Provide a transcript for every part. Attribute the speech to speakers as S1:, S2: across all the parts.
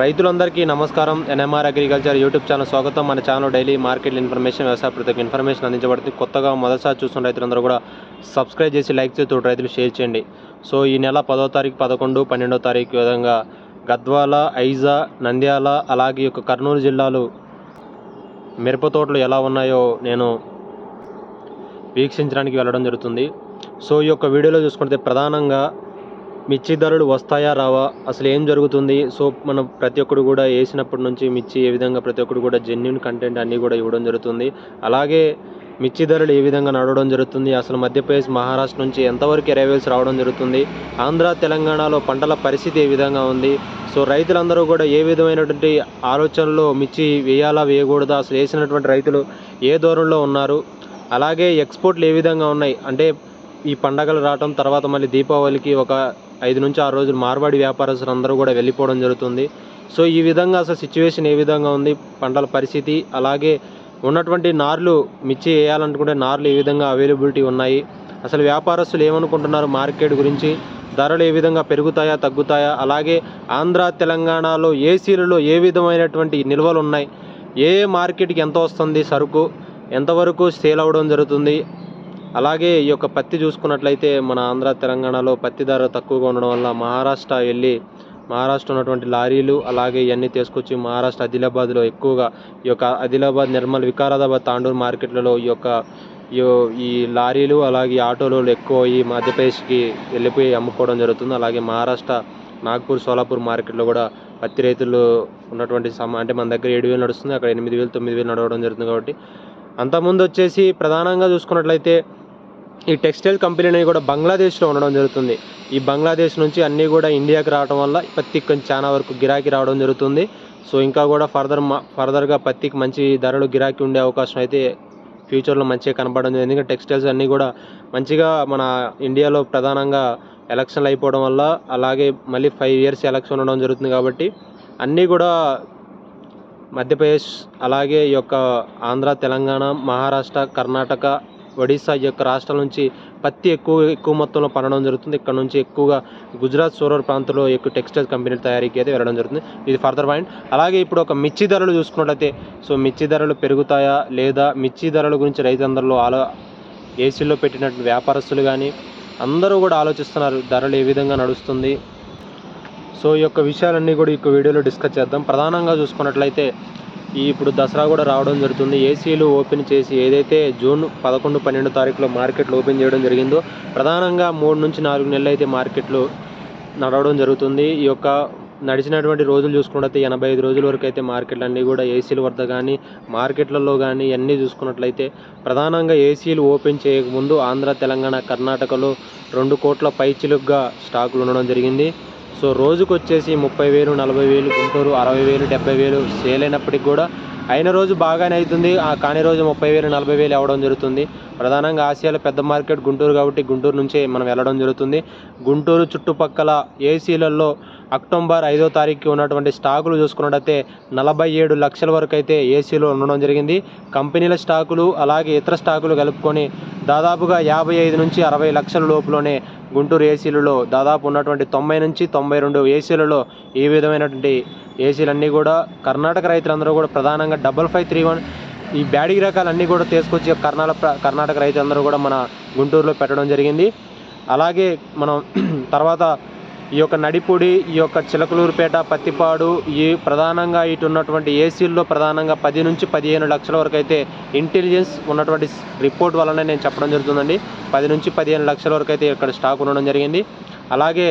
S1: రైతులందరికీ నమస్కారం. NMR agriculture YouTube channel స్వాగతం. మన ఛానల్ డైలీ మార్కెట్ ఇన్ఫర్మేషన్ వ్యవసాయ ప్రతి ఒక్క ఇన్ఫర్మేషన్ అందించబడుతుంది. కొత్తగా మొదటిసారి చూస్తున్న రైతులందరూ కూడా సబ్స్క్రైబ్ చేసి లైక్ చేస్తూ రైతులు షేర్ చేయండి. సో ఈ నెల పదో తారీఖు పదకొండు పన్నెండో తారీఖు విధంగా గద్వాల ఐజా నంద్యాల అలాగే యొక్క కర్నూలు జిల్లాలు మిరప తోటలు ఎలా ఉన్నాయో నేను వీక్షించడానికి వెళ్ళడం జరుగుతుంది. సో ఈ యొక్క వీడియోలో చూసుకుంటే ప్రధానంగా మిర్చి ధరలు వస్తాయా రావా? అసలు ఏం జరుగుతుంది? సో మనం ప్రతి ఒక్కరు కూడా వేసినప్పటి నుంచి మిర్చి ఏ విధంగా ప్రతి ఒక్కరు కూడా జెన్యున్ కంటెంట్ అన్నీ కూడా ఇవ్వడం జరుగుతుంది. అలాగే మిర్చి ధరలు ఏ విధంగా నడవడం జరుగుతుంది? అసలు మధ్యప్రదేశ్ మహారాష్ట్ర నుంచి ఎంతవరకు ఎరైవల్స్ రావడం జరుగుతుంది? ఆంధ్ర తెలంగాణలో పంటల పరిస్థితి ఏ విధంగా ఉంది? సో రైతులందరూ కూడా ఏ విధమైనటువంటి ఆలోచనలో మిర్చి వేయాలా వేయకూడదా? అసలు వేసినటువంటి రైతులు ఏ దూరంలో ఉన్నారు? అలాగే ఎక్స్పోర్ట్లు ఏ విధంగా ఉన్నాయి? అంటే ఈ పండగలు రావటం తర్వాత మళ్ళీ దీపావళికి ఒక ఐదు నుంచి ఆరు రోజులు మార్వాడి వ్యాపారస్తులు అందరూ కూడా వెళ్ళిపోవడం జరుగుతుంది. సో ఈ విధంగా అసలు సిచ్యువేషన్ ఏ విధంగా ఉంది పంటల పరిస్థితి అలాగే ఉన్నటువంటి నార్లు మిర్చి వేయాలనుకుంటే నార్లు ఏ విధంగా అవైలబిలిటీ ఉన్నాయి అసలు వ్యాపారస్తులు ఏమనుకుంటున్నారు మార్కెట్ గురించి ధరలు ఏ విధంగా పెరుగుతాయా తగ్గుతాయా అలాగే ఆంధ్ర తెలంగాణలో ఏసీలలో ఏ విధమైనటువంటి నిల్వలు ఉన్నాయి ఏ మార్కెట్కి ఎంత వస్తుంది సరుకు ఎంతవరకు సేల్ అవ్వడం జరుగుతుంది అలాగే ఈ యొక్క పత్తి చూసుకున్నట్లయితే మన ఆంధ్ర తెలంగాణలో పత్తి ధర తక్కువగా ఉండడం వల్ల మహారాష్ట్ర వెళ్ళి మహారాష్ట్ర ఉన్నటువంటి లారీలు అలాగే ఇవన్నీ తీసుకొచ్చి మహారాష్ట్ర ఆదిలాబాద్లో ఎక్కువగా ఈ యొక్క ఆదిలాబాద్ నిర్మల్ వికారాబాద్ తాండూరు మార్కెట్లలో ఈ యొక్క ఈ- లారీలు అలాగే ఈ ఆటోలు ఎక్కువ ఈ మధ్యప్రదేశ్కి వెళ్ళిపోయి అమ్ముకోవడం జరుగుతుంది. అలాగే మహారాష్ట్ర నాగ్పూర్ సోలాపూర్ మార్కెట్లో కూడా పత్తి రైతులు ఉన్నటువంటి సమ అంటే మన దగ్గర ఏడు వేలు నడుస్తుంది అక్కడ ఎనిమిది వేలు తొమ్మిది వేలు నడవడం జరుగుతుంది కాబట్టి. అంతకుముందు వచ్చేసి ప్రధానంగా చూసుకున్నట్లయితే ఈ టెక్స్టైల్ కంపెనీని కూడా బంగ్లాదేశ్లో ఉండడం జరుగుతుంది. ఈ బంగ్లాదేశ్ నుంచి అన్నీ కూడా ఇండియాకి రావడం వల్ల పత్తికి కొంచెం చాలా వరకు గిరాకీ రావడం జరుగుతుంది. సో ఇంకా కూడా ఫర్దర్ ఫర్దర్గా పత్తికి మంచి ధరలు గిరాకీ ఉండే అవకాశం అయితే ఫ్యూచర్లో మంచిగా కనపడడం జరిగింది. ఎందుకంటే టెక్స్టైల్స్ అన్నీ కూడా మంచిగా మన ఇండియాలో ప్రధానంగా ఎలక్షన్లు అయిపోవడం వల్ల అలాగే మళ్ళీ ఫైవ్ ఇయర్స్ ఎలక్షన్ ఉండడం జరుగుతుంది కాబట్టి అన్నీ కూడా మధ్యప్రదేశ్ అలాగే ఈ యొక్క ఆంధ్ర తెలంగాణ మహారాష్ట్ర కర్ణాటక ఒడిశా ఈ యొక్క రాష్ట్రాల నుంచి పత్తి ఎక్కువ ఎక్కువ మొత్తంలో పండడం జరుగుతుంది. ఇక్కడ నుంచి ఎక్కువగా గుజరాత్ సూరర్ ప్రాంతంలో ఎక్కువ టెక్స్టైల్ కంపెనీల తయారీకి అయితే వెళ్ళడం జరుగుతుంది. ఇది ఫర్దర్ పాయింట్. అలాగే ఇప్పుడు ఒక మిర్చి ధరలు చూసుకున్నట్లయితే సో మిర్చి ధరలు పెరుగుతాయా లేదా మిర్చి ధరల గురించి రైతులందరిలో ఆలో ఏసీలో పెట్టినటువంటి వ్యాపారస్తులు కానీ అందరూ కూడా ఆలోచిస్తున్నారు ధరలు ఏ విధంగా నడుస్తుంది. సో ఈ యొక్క విషయాలన్నీ కూడా ఈ యొక్క వీడియోలో డిస్కస్ చేద్దాం. ప్రధానంగా చూసుకున్నట్లయితే ఈ ఇప్పుడు దసరా కూడా రావడం జరుగుతుంది. ఏసీలు ఓపెన్ చేసి ఏదైతే జూన్ పదకొండు పన్నెండు తారీఖులో మార్కెట్లు ఓపెన్ చేయడం జరిగిందో ప్రధానంగా మూడు నుంచి నాలుగు నెలలు అయితే మార్కెట్లు నడవడం జరుగుతుంది. ఈ యొక్క నడిచినటువంటి రోజులు చూసుకున్నట్లయితే ఎనభై ఐదు రోజుల వరకు అయితే మార్కెట్లు అన్నీ కూడా ఏసీల వద్ద కానీ మార్కెట్లలో కానీ అన్నీ చూసుకున్నట్లయితే ప్రధానంగా ఏసీలు ఓపెన్ చేయకముందు ఆంధ్ర తెలంగాణ కర్ణాటకలో రెండు కోట్ల పైచిలుగ్గా స్టాకులు ఉండడం జరిగింది. సో రోజుకు వచ్చేసి ముప్పై వేలు నలభై వేలు గుంటూరు అరవై వేలు డెబ్బై వేలు సేల్ అయినప్పటికి కూడా అయిన రోజు బాగానే అవుతుంది. ఆ కాని రోజు ముప్పై వేలు నలభై వేలు అవ్వడం జరుగుతుంది. ప్రధానంగా ఆసియాలో పెద్ద మార్కెట్ గుంటూరు కాబట్టి గుంటూరు నుంచే మనం వెళ్ళడం జరుగుతుంది. గుంటూరు చుట్టుపక్కల ఏసీలలో అక్టోబర్ ఐదో తారీఖుకి ఉన్నటువంటి స్టాకులు చూసుకున్నట్టయితే నలభై ఏడు లక్షల వరకు అయితే ఏసీలో ఉండడం జరిగింది. కంపెనీల స్టాకులు అలాగే ఇతర స్టాకులు కలుపుకొని దాదాపుగా యాభై ఐదు నుంచి అరవై లక్షల లోపులోనే గుంటూరు ఏసీలలో దాదాపు ఉన్నటువంటి తొంభై నుంచి తొంభై రెండు ఏసీలలో ఈ విధమైనటువంటి ఏసీలన్నీ కూడా కర్ణాటక రైతులందరూ కూడా ప్రధానంగా డబల్ ఫైవ్ త్రీ వన్ ఈ బ్యాడీ రకాలన్నీ కూడా తీసుకొచ్చి కర్ణాటక కర్ణాటక రైతులందరూ కూడా మన గుంటూరులో పెట్టడం జరిగింది. అలాగే మనం తర్వాత ఈ యొక్క నడిపూడి ఈ యొక్క చిలకలూరుపేట పత్తిపాడు ఈ ప్రధానంగా ఇటు ఉన్నటువంటి ఏసీల్లో ప్రధానంగా పది నుంచి పదిహేను లక్షల వరకు అయితే ఇంటెలిజెన్స్ ఉన్నటువంటి రిపోర్ట్ వలన నేను చెప్పడం జరుగుతుందండి. పది నుంచి పదిహేను లక్షల వరకు అయితే ఇక్కడ స్టాక్ ఉండడం జరిగింది. అలాగే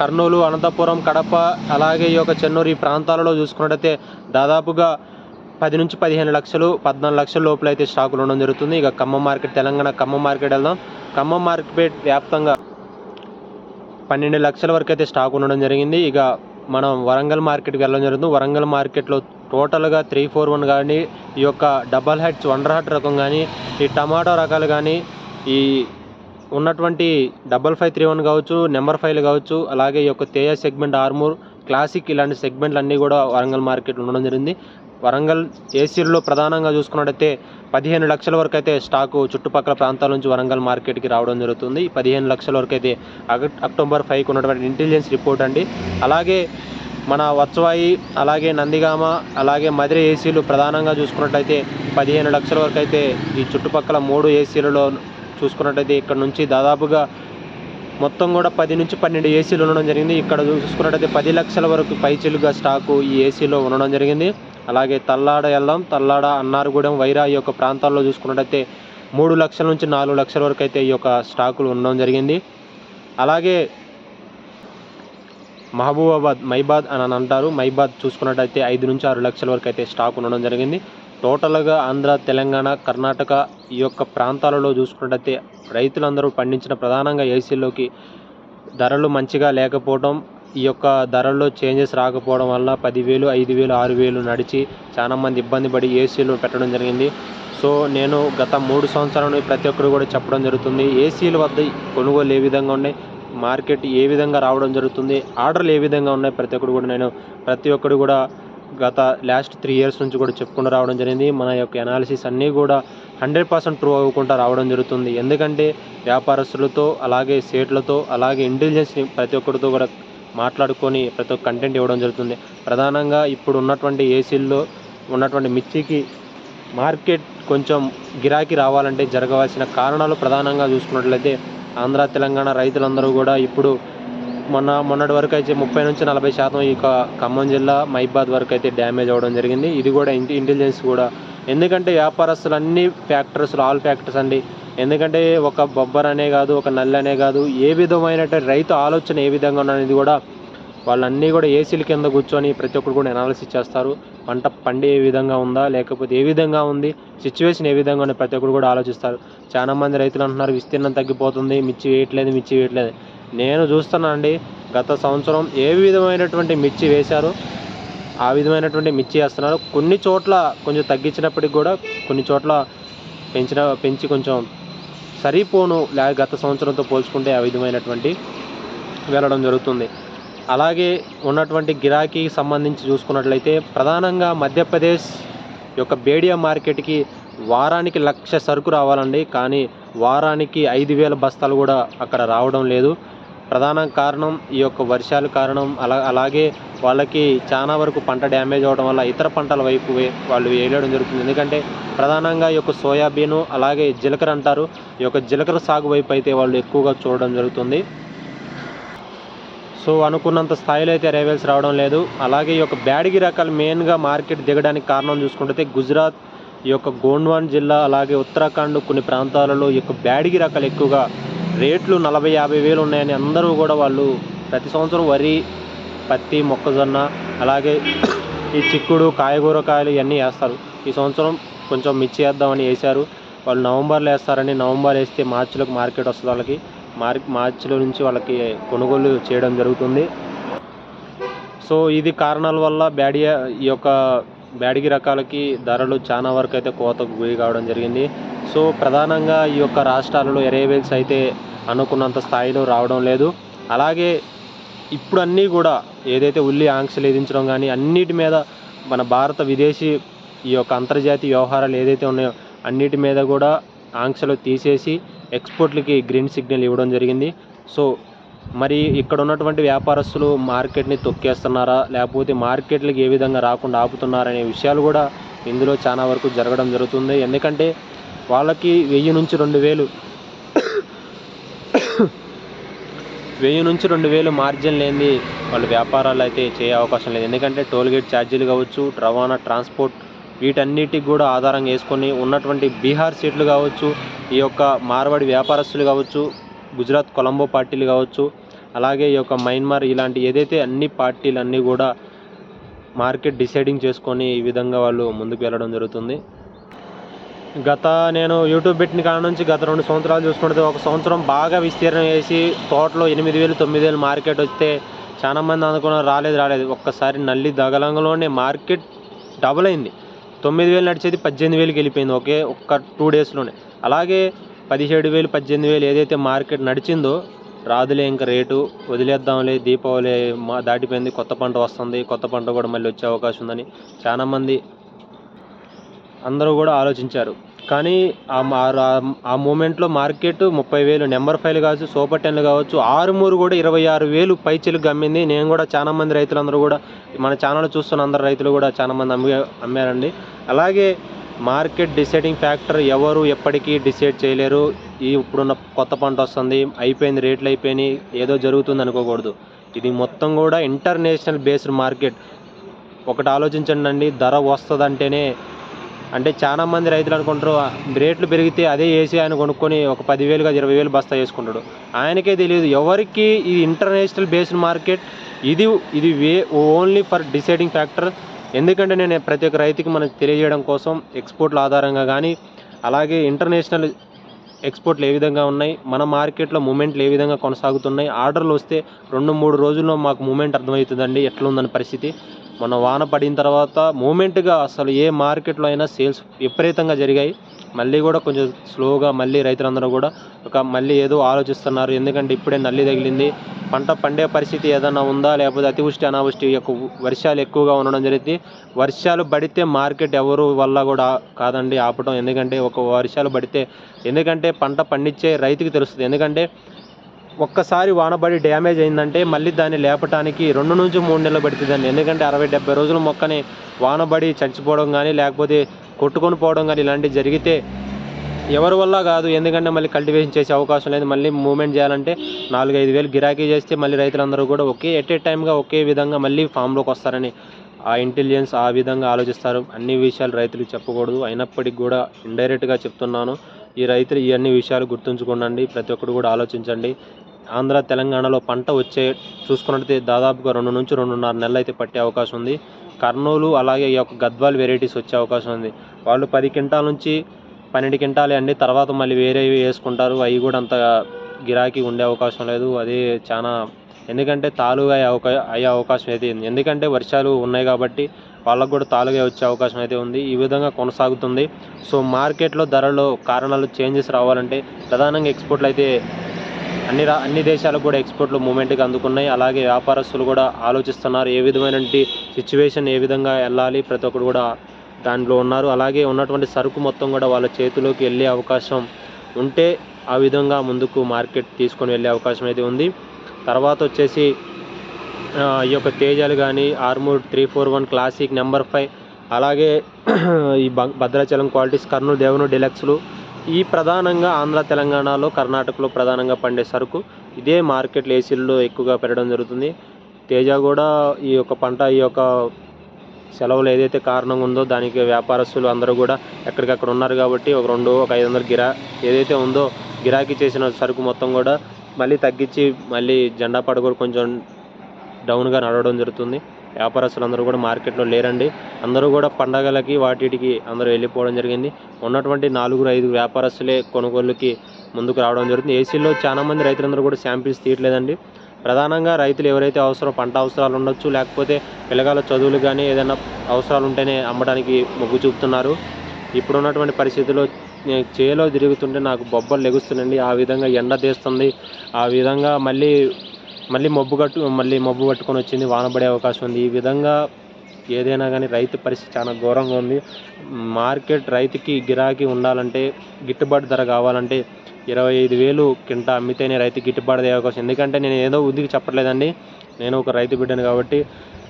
S1: కర్నూలు అనంతపురం కడప అలాగే ఈ యొక్క చెన్నూరు ఈ ప్రాంతాలలో చూసుకున్నట్టయితే దాదాపుగా పది నుంచి పదిహేను లక్షలు పద్నాలుగు లక్షల లోపల అయితే స్టాకులు ఉండడం జరుగుతుంది. ఇక ఖమ్మం మార్కెట్ తెలంగాణ ఖమ్మం మార్కెట్ వెళ్దాం. ఖమ్మం మార్కెట్ వ్యాప్తంగా పన్నెండు లక్షల వరకు అయితే స్టాక్ ఉండడం జరిగింది. ఇక మనం వరంగల్ మార్కెట్కి వెళ్ళడం జరుగుతుంది. వరంగల్ మార్కెట్లో టోటల్గా త్రీ ఫోర్ వన్ కానీ ఈ యొక్క డబల్ హెడ్స్ వండర్ హెడ్ రకం కానీ ఈ టమాటో రకాలు కానీ ఈ ఉన్నటువంటి డబల్ ఫైవ్ త్రీ వన్ కావచ్చు నెంబర్ ఫైవ్లు కావచ్చు అలాగే ఈ యొక్క తేజ సెగ్మెంట్ ఆర్మూర్ క్లాసిక్ ఇలాంటి సెగ్మెంట్లు అన్నీ కూడా వరంగల్ మార్కెట్లో ఉండడం జరిగింది. వరంగల్ ఏసీలో ప్రధానంగా చూసుకున్నట్టయితే పదిహేను లక్షల వరకు అయితే స్టాకు చుట్టుపక్కల ప్రాంతాల నుంచి వరంగల్ మార్కెట్కి రావడం జరుగుతుంది. ఈ పదిహేను లక్షల వరకు అయితే అక్టోబర్ ఫైవ్కి ఉన్నటువంటి ఇంటెలిజెన్స్ రిపోర్ట్ అండి. అలాగే మన వత్సవాయి అలాగే నందిగామ అలాగే మధుర ఏసీలు ప్రధానంగా చూసుకున్నట్టయితే పదిహేను లక్షల వరకు అయితే ఈ చుట్టుపక్కల మూడు ఏసీలలో చూసుకున్నట్టయితే ఇక్కడ నుంచి దాదాపుగా మొత్తం కూడా పది నుంచి పన్నెండు ఏసీలు ఉండడం జరిగింది. ఇక్కడ చూసుకున్నట్టయితే పది లక్షల వరకు పైచిలుగా స్టాకు ఈ ఏసీలో ఉండడం జరిగింది. అలాగే తల్లాడ వెళ్దాం తల్లాడ అన్నారగూడెం వైరా ఈ యొక్క ప్రాంతాల్లో చూసుకున్నట్టయితే మూడు లక్షల నుంచి నాలుగు లక్షల వరకు అయితే ఈ యొక్క స్టాకులు ఉండడం జరిగింది. అలాగే మహబూబాబాద్ మైబాద్ అని అంటారు. మైబాద్ చూసుకున్నట్టయితే ఐదు నుంచి ఆరు లక్షల వరకు అయితే స్టాక్ ఉండడం జరిగింది. టోటల్గా ఆంధ్ర తెలంగాణ కర్ణాటక ఈ యొక్క ప్రాంతాలలో చూసుకున్నట్టయితే రైతులందరూ పండించిన ప్రధానంగా ఏసీలోకి ధరలు మంచిగా లేకపోవడం ఈ యొక్క ధరల్లో చేంజెస్ రాకపోవడం వల్ల పదివేలు ఐదు వేలు ఆరు వేలు నడిచి చాలామంది ఇబ్బంది పడి ఏసీలు పెట్టడం జరిగింది. సో నేను గత మూడు సంవత్సరాల ప్రతి ఒక్కరు కూడా చెప్పడం జరుగుతుంది. ఏసీల వద్ద కొనుగోలు ఏ విధంగా ఉన్నాయి మార్కెట్ ఏ విధంగా రావడం జరుగుతుంది ఆర్డర్లు ఏ విధంగా ఉన్నాయి ప్రతి ఒక్కరు కూడా నేను ప్రతి ఒక్కరు కూడా గత లాస్ట్ త్రీ ఇయర్స్ నుంచి కూడా చెప్పుకుంటూ రావడం జరిగింది. మన యొక్క అనాలిసిస్ అన్నీ కూడా హండ్రెడ్ పర్సెంట్ ప్రూవ్ అవ్వకుండా రావడం జరుగుతుంది. ఎందుకంటే వ్యాపారస్తులతో అలాగే సేట్లతో అలాగే ఇంటెలిజెన్స్ని ప్రతి ఒక్కరితో కూడా మాట్లాడుకొని ప్రతి ఒక్క కంటెంట్ ఇవ్వడం జరుగుతుంది. ప్రధానంగా ఇప్పుడు ఉన్నటువంటి ఏసీల్లో ఉన్నటువంటి మిర్చికి మార్కెట్ కొంచెం గిరాకీ రావాలంటే జరగవలసిన కారణాలు ప్రధానంగా చూసుకున్నట్లయితే ఆంధ్ర తెలంగాణ రైతులందరూ కూడా ఇప్పుడు మొన్న మొన్నటి వరకు అయితే ముప్పై నుంచి నలభై శాతం ఈ ఖమ్మం జిల్లా మైబాద్ వరకు అయితే డ్యామేజ్ అవ్వడం జరిగింది. ఇది కూడా ఇంటి ఇంటెలిజెన్స్ కూడా. ఎందుకంటే వ్యాపారస్తులు అన్ని ఫ్యాక్టర్స్ ఆల్ ఫ్యాక్టర్స్ అండి. ఎందుకంటే ఒక బొబ్బర్ అనే కాదు ఒక నల్లనే అనే కాదు ఏ విధమైన రైతు ఆలోచన ఏ విధంగా ఉన్నది కూడా వాళ్ళన్నీ కూడా ఏసీల కింద కూర్చొని ప్రతి ఒక్కరు కూడా అనాలిసిస్ చేస్తారు. పంట పండే ఏ విధంగా ఉందా? లేకపోతే ఏ విధంగా ఉంది? సిచ్యువేషన్ ఏ విధంగా ఉంది? ప్రతి ఒక్కరు కూడా ఆలోచిస్తారు. చాలా మంది రైతులు అంటున్నారు విస్తీర్ణం తగ్గిపోతుంది మిర్చి వేయట్లేదు మిర్చి వేయట్లేదు. నేను చూస్తున్నానండి గత సంవత్సరం ఏ విధమైనటువంటి మిర్చి వేశారు? ఆ విధమైనటువంటి మిర్చి వేస్తున్నారు. కొన్ని చోట్ల కొంచెం తగ్గించినప్పటికి కూడా కొన్ని చోట్ల పెంచిన పెంచి కొంచెం సరిపోను లేక గత సంవత్సరంతో పోల్చుకుంటే ఆ విధమైనటువంటి వెళ్ళడం జరుగుతుంది. అలాగే ఉన్నటువంటి గిరాకీకి సంబంధించి చూసుకున్నట్లయితే ప్రధానంగా మధ్యప్రదేశ్ యొక్క బేడియా మార్కెట్కి వారానికి లక్ష సరుకు రావాలండి. కానీ వారానికి ఐదు వేల బస్తాలు కూడా అక్కడ రావడం లేదు. ప్రధాన కారణం ఈ యొక్క వర్షాల కారణం. అలా అలాగే వాళ్ళకి చాలా వరకు పంట డ్యామేజ్ అవడం వల్ల ఇతర పంటల వైపు వే- వాళ్ళు వేయడం జరుగుతుంది. ఎందుకంటే ప్రధానంగా ఈ యొక్క సోయాబీను అలాగే జీలకర్ర అంటారు. ఈ యొక్క జీలకర్ర సాగు వైపు అయితే వాళ్ళు ఎక్కువగా చూడడం జరుగుతుంది. సో అనుకున్నంత స్థాయిలో అయితే రైవల్స్ రావడం లేదు. అలాగే ఈ యొక్క బ్యాడిగి రకాలు మెయిన్గా మార్కెట్ దిగడానికి కారణం చూసుకుంటే గుజరాత్ ఈ యొక్క గోండ్వాన్ జిల్లా అలాగే ఉత్తరాఖండ్ కొన్ని ప్రాంతాలలో ఈ యొక్క బ్యాడిగి రకాలు ఎక్కువగా రేట్లు నలభై యాభై వేలు ఉన్నాయని అందరూ కూడా వాళ్ళు ప్రతి సంవత్సరం వరి పత్తి మొక్కజొన్న అలాగే ఈ చిక్కుడు కాయగూర కాయలు ఇవన్నీ వేస్తారు. ఈ సంవత్సరం కొంచెం మిర్చి వేద్దామని వేశారు. వాళ్ళు నవంబర్లో వేస్తారని నవంబర్ వేస్తే మార్చిలోకి మార్కెట్ వస్తుంది వాళ్ళకి. మార్ మార్చిలో నుంచి వాళ్ళకి కొనుగోలు చేయడం జరుగుతుంది. సో ఇది కారణాల వల్ల బ్యాడియా ఈ యొక్క బ్యాడిగి రకాలకి ధరలు చాలా వరకు అయితే కోతకు గురి కావడం జరిగింది. సో ప్రధానంగా ఈ యొక్క రాష్ట్రాలలో ఎరేవేల్స్ అయితే అనుకున్నంత స్థాయిలో రావడం లేదు. అలాగే ఇప్పుడు అన్నీ కూడా ఏదైతే ఉల్లి ఆంక్షలు విధించడం కానీ అన్నిటి మీద మన భారత విదేశీ ఈ యొక్క అంతర్జాతీయ వ్యవహారాలు ఏదైతే ఉన్నాయో అన్నిటి మీద కూడా ఆంక్షలు తీసేసి ఎక్స్పోర్ట్లకి గ్రీన్ సిగ్నల్ ఇవ్వడం జరిగింది. సో మరి ఇక్కడ ఉన్నటువంటి వ్యాపారస్తులు మార్కెట్ని తొక్కేస్తున్నారా? లేకపోతే మార్కెట్లకి ఏ విధంగా రాకుండా ఆపుతున్నారనే విషయాలు కూడా ఇందులో చాలా వరకు జరగడం జరుగుతుంది. ఎందుకంటే వాళ్ళకి వెయ్యి నుంచి రెండు వేలు వెయ్యి నుంచి రెండు వేలు మార్జిన్ లేని వాళ్ళు వ్యాపారాలు అయితే చేయ అవకాశం లేదు. ఎందుకంటే టోల్గేట్ ఛార్జీలు కావచ్చు రవాణా ట్రాన్స్పోర్ట్ వీటన్నిటికి కూడా ఆధారంగా వేసుకొని ఉన్నటువంటి బీహార్ సీట్లు కావచ్చు ఈ యొక్క మార్వాడి వ్యాపారస్తులు కావచ్చు గుజరాత్ కొలంబో పార్టీలు కావచ్చు అలాగే ఈ యొక్క మయన్మార్ ఇలాంటి ఏదైతే అన్ని పార్టీలు అన్నీ కూడా మార్కెట్ డిసైడింగ్ చేసుకొని ఈ విధంగా వాళ్ళు ముందుకు వెళ్ళడం జరుగుతుంది. గత నేను యూట్యూబ్ పెట్టిన కాడ నుంచి గత రెండు సంవత్సరాలు చూసుకుంటే ఒక సంవత్సరం బాగా విస్తీర్ణం చేసి తోటలో ఎనిమిది వేలు తొమ్మిది వేలు మార్కెట్ వస్తే చాలా మంది అనుకున్నారు రాలేదు రాలేదు. ఒక్కసారి నల్లి దగలంగలోనే మార్కెట్ డబుల్ అయింది. తొమ్మిది వేలు నడిచేది పద్దెనిమిది వేలకి వెళ్ళిపోయింది ఒకే ఒక్క టూ డేస్లోనే. అలాగే పదిహేడు వేలు పద్దెనిమిది వేలు ఏదైతే మార్కెట్ నడిచిందో రాదులే ఇంకా రేటు వదిలేద్దాంలే దీపావళి మా దాటిపోయింది కొత్త పంట వస్తుంది కొత్త పంట కూడా మళ్ళీ వచ్చే అవకాశం ఉందని చాలామంది అందరూ కూడా ఆలోచించారు. కానీ ఆ ఆ- మూమెంట్లో మార్కెట్ ముప్పై వేలు నెంబర్ ఫైవ్లు కావచ్చు సూపర్ టెన్లు కావచ్చు ఆరుమూరు కూడా ఇరవై ఆరు వేలు పైచిలకు అమ్మింది. నేను కూడా చాలా మంది రైతులందరూ కూడా మన ఛానల్ చూస్తున్న అందరు రైతులు కూడా చాలా మంది అమ్మి అమ్మారండి. అలాగే మార్కెట్ డిసైడింగ్ ఫ్యాక్టర్ ఎవరు ఎప్పటికీ డిసైడ్ చేయలేరు. ఈ ఇప్పుడున్న కొత్త పంట వస్తుంది అయిపోయింది రేట్లు అయిపోయినాయి ఏదో జరుగుతుంది అనుకోకూడదు. ఇది మొత్తం కూడా ఇంటర్నేషనల్ బేస్డ్ మార్కెట్. ఒకటి ఆలోచించండి అండి ధర వస్తుందంటేనే అంటే చాలా మంది రైతులు అనుకుంటారు రేట్లు పెరిగితే అదే ఏసీ ఆయన కొనుక్కొని ఒక పదివేలు కాదు ఇరవై వేలు బస్తా వేసుకుంటాడు. ఆయనకే తెలియదు ఎవరికి ఇది ఇంటర్నేషనల్ బేస్డ్ మార్కెట్ ఇది ఇది way only for deciding factor. ఎందుకంటే నేను ప్రతి ఒక్క రైతుకి మనకు తెలియజేయడం కోసం ఎక్స్పోర్ట్ల ఆధారంగా కానీ అలాగే ఇంటర్నేషనల్ ఎక్స్పోర్ట్లు ఏ విధంగా ఉన్నాయి మన మార్కెట్లో మూమెంట్లు ఏ విధంగా కొనసాగుతున్నాయి ఆర్డర్లు వస్తే రెండు మూడు రోజుల్లో మాకు మూమెంట్ అర్థమవుతుందండి ఎట్లా ఉందని పరిస్థితి. మన వాన పడిన తర్వాత మూమెంట్గా అసలు ఏ మార్కెట్లో అయినా సేల్స్ విపరీతంగా జరిగాయి. మళ్ళీ కూడా కొంచెం స్లోగా మళ్ళీ రైతులందరూ కూడా ఒక మళ్ళీ ఏదో ఆలోచిస్తున్నారు. ఎందుకంటే ఇప్పుడే నల్లి తగిలింది. పంట పండే పరిస్థితి ఏదైనా ఉందా? లేకపోతే అతివృష్టి అనావృష్టి యొక్క వర్షాలు ఎక్కువగా ఉండడం జరిగింది. వర్షాలు పడితే మార్కెట్ ఎవరు వల్ల కూడా కాదండి ఆపడం ఎందుకంటే ఒక వర్షాలు పడితే ఎందుకంటే పంట పండించే రైతుకి తెలుస్తుంది. ఎందుకంటే ఒక్కసారి వానబడి డ్యామేజ్ అయిందంటే మళ్ళీ దాన్ని లేపటానికి రెండు నుంచి మూడు నెలలు పడుతుందండి. ఎందుకంటే అరవై డెబ్బై రోజుల మొక్కని వానబడి చచ్చిపోవడం కానీ లేకపోతే కొట్టుకొని పోవడం కానీ ఇలాంటివి జరిగితే ఎవరి వల్ల కాదు. ఎందుకంటే మళ్ళీ కల్టివేషన్ చేసే అవకాశం లేదు. మళ్ళీ మూమెంట్ చేయాలంటే నాలుగు ఐదు వేలు గిరాకీ చేస్తే మళ్ళీ రైతులందరూ కూడా ఒకే ఎట్ ఏ టైంగా ఒకే విధంగా మళ్ళీ ఫామ్లోకి వస్తారని ఆ ఇంటెలిజెన్స్ ఆ విధంగా ఆలోచిస్తారు. అన్ని విషయాలు రైతులకు చెప్పకూడదు. అయినప్పటికీ కూడా ఇండైరెక్ట్గా చెప్తున్నాను. ఈ రైతులు ఈ అన్ని విషయాలు గుర్తుంచుకోండి. ప్రతి ఒక్కరు కూడా ఆలోచించండి. ఆంధ్ర తెలంగాణలో పంట వచ్చే చూసుకున్నట్లయితే దాదాపుగా రెండు నుంచి రెండున్నర నెలలు అయితే పట్టే అవకాశం ఉంది. కర్నూలు అలాగే ఈ యొక్క గద్వాల్ వెరైటీస్ వచ్చే అవకాశం ఉంది. వాళ్ళు పది క్వింటాల నుంచి పన్నెండు క్వింటాలే అండి. తర్వాత మళ్ళీ వేరేవి వేసుకుంటారు. అవి కూడా అంత గిరాకీ ఉండే అవకాశం లేదు. అది చాలా ఎందుకంటే తాలుగా అయ్యే అయ్యే అవకాశం అయితే ఉంది. ఎందుకంటే వర్షాలు ఉన్నాయి కాబట్టి వాళ్ళకు కూడా తాలుగా వచ్చే అవకాశం అయితే ఉంది. ఈ విధంగా కొనసాగుతుంది. సో మార్కెట్లో ధరలో కారణాలు చేంజెస్ రావాలంటే ప్రధానంగా ఎక్స్పోర్ట్లు అయితే అన్ని రా అన్ని దేశాలకు కూడా ఎక్స్పోర్ట్లు మూమెంట్గా అందుకున్నాయి. అలాగే వ్యాపారస్తులు కూడా ఆలోచిస్తున్నారు. ఏ విధమైన సిచ్యువేషన్ ఏ విధంగా వెళ్ళాలి? ప్రతి ఒక్కరు కూడా దాంట్లో ఉన్నారు. అలాగే ఉన్నటువంటి సరుకు మొత్తం కూడా వాళ్ళ చేతిలోకి వెళ్ళే అవకాశం ఉంటే ఆ విధంగా ముందుకు మార్కెట్ తీసుకొని వెళ్ళే అవకాశం అయితే ఉంది. తర్వాత వచ్చేసి ఈ యొక్క తేజాలు కానీ Armoor three four one classic number five అలాగే ఈ భద్రాచలం క్వాలిటీస్ కర్నూలు దేవను డిలక్స్లు ఈ ప్రధానంగా ఆంధ్ర తెలంగాణలో కర్ణాటకలో ప్రధానంగా పండే సరుకు ఇదే మార్కెట్లో ఏసీల్లో ఎక్కువగా పెరగడం జరుగుతుంది. తేజ కూడా ఈ యొక్క పంట ఈ యొక్క సెలవులు ఏదైతే కారణంగా ఉందో దానికి వ్యాపారస్తులు అందరూ కూడా ఎక్కడికక్కడ ఉన్నారు కాబట్టి ఒక రెండు ఒక ఐదు వందలు గిరా ఏదైతే ఉందో గిరాకీ చేసిన సరుకు మొత్తం కూడా మళ్ళీ తగ్గించి మళ్ళీ జెండా పడగొడు కొంచెం డౌన్గా నడవడం జరుగుతుంది. వ్యాపారస్తులు అందరూ కూడా మార్కెట్లో లేరండి. అందరూ కూడా పండగలకి వాటికి అందరూ వెళ్ళిపోవడం జరిగింది. ఉన్నటువంటి నాలుగురు ఐదు వ్యాపారస్తులే కొనుగోలుకి ముందుకు రావడం జరుగుతుంది. ఏసీలో చాలా మంది రైతులందరూ కూడా శాంపిల్స్ తీయట్లేదండి. ప్రధానంగా రైతులు ఎవరైతే అవసరం పంట అవసరాలు ఉండొచ్చు లేకపోతే పిల్లగాల చదువులు కానీ ఏదైనా అవసరాలు ఉంటేనే అమ్మడానికి మొగ్గు చూపుతున్నారు. ఇప్పుడు ఉన్నటువంటి పరిస్థితుల్లో నేను చేలో తిరుగుతుంటే నాకు బొబ్బలు లెగుస్తుందండి ఆ విధంగా ఎండ తీస్తుంది. ఆ విధంగా మళ్ళీ మళ్ళీ మబ్బు కట్టు మళ్ళీ మబ్బు పట్టుకొని వచ్చింది వాన పడే అవకాశం ఉంది. ఈ విధంగా ఏదైనా కానీ రైతు పరిస్థితి చాలా ఘోరంగా ఉంది. మార్కెట్ రైతుకి గిరాకీ ఉండాలంటే గిట్టుబాటు ధర కావాలంటే ఇరవై ఐదు వేలు కింట అమ్మితేనే రైతు గిట్టుబాటు అయ్యే అవకాశం ఎందుకంటే నేను ఏదో ఉద్దికి చెప్పట్లేదండి. నేను ఒక రైతు బిడ్డను కాబట్టి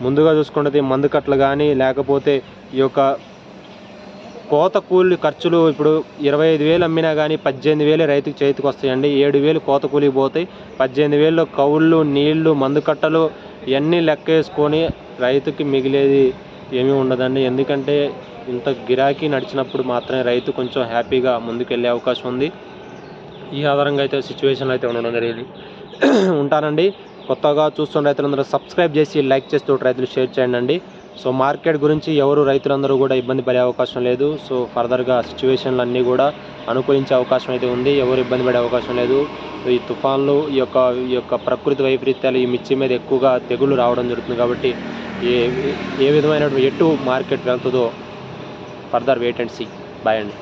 S1: ముందుగా చూసుకుంటే మందు కట్టలు కానీ లేకపోతే ఈ యొక్క కోత కూలి ఖర్చులు ఇప్పుడు ఇరవై ఐదు వేలు అమ్మినా కానీ పద్దెనిమిది వేలు రైతుకు చేతికి వస్తాయండి. ఏడు వేలు కోత కూలికి పోతాయి. పద్దెనిమిది వేలు కవుళ్ళు నీళ్ళు మందు కట్టలు ఇవన్నీ లెక్కేసుకొని రైతుకి మిగిలేది ఏమీ ఉండదండి. ఎందుకంటే ఇంత గిరాకీ నడిచినప్పుడు మాత్రమే రైతు కొంచెం హ్యాపీగా ముందుకెళ్ళే అవకాశం ఉంది. ఈ ఆధారంగా అయితే సిచ్యువేషన్ అయితే ఉండడం జరిగింది. ఉంటానండి. కొత్తగా చూస్తున్న రైతులందరూ సబ్స్క్రైబ్ చేసి లైక్ చేస్తూ రైతులు షేర్ చేయండి అండి. సో మార్కెట్ గురించి ఎవరు రైతులందరూ కూడా ఇబ్బంది పడే అవకాశం లేదు. సో ఫర్దర్గా సిచ్యువేషన్లు అన్నీ కూడా అనుకూలించే అవకాశం అయితే ఉంది. ఎవరు ఇబ్బంది పడే అవకాశం లేదు. ఈ తుఫాన్లు ఈ యొక్క ఈ యొక్క ప్రకృతి వైపరీత్యాలు ఈ మిర్చి మీద ఎక్కువగా తెగులు రావడం జరుగుతుంది కాబట్టి ఏ ఏ విధమైన ఎటు మార్కెట్ వెళ్తుందో further wait and see. Bye అండి.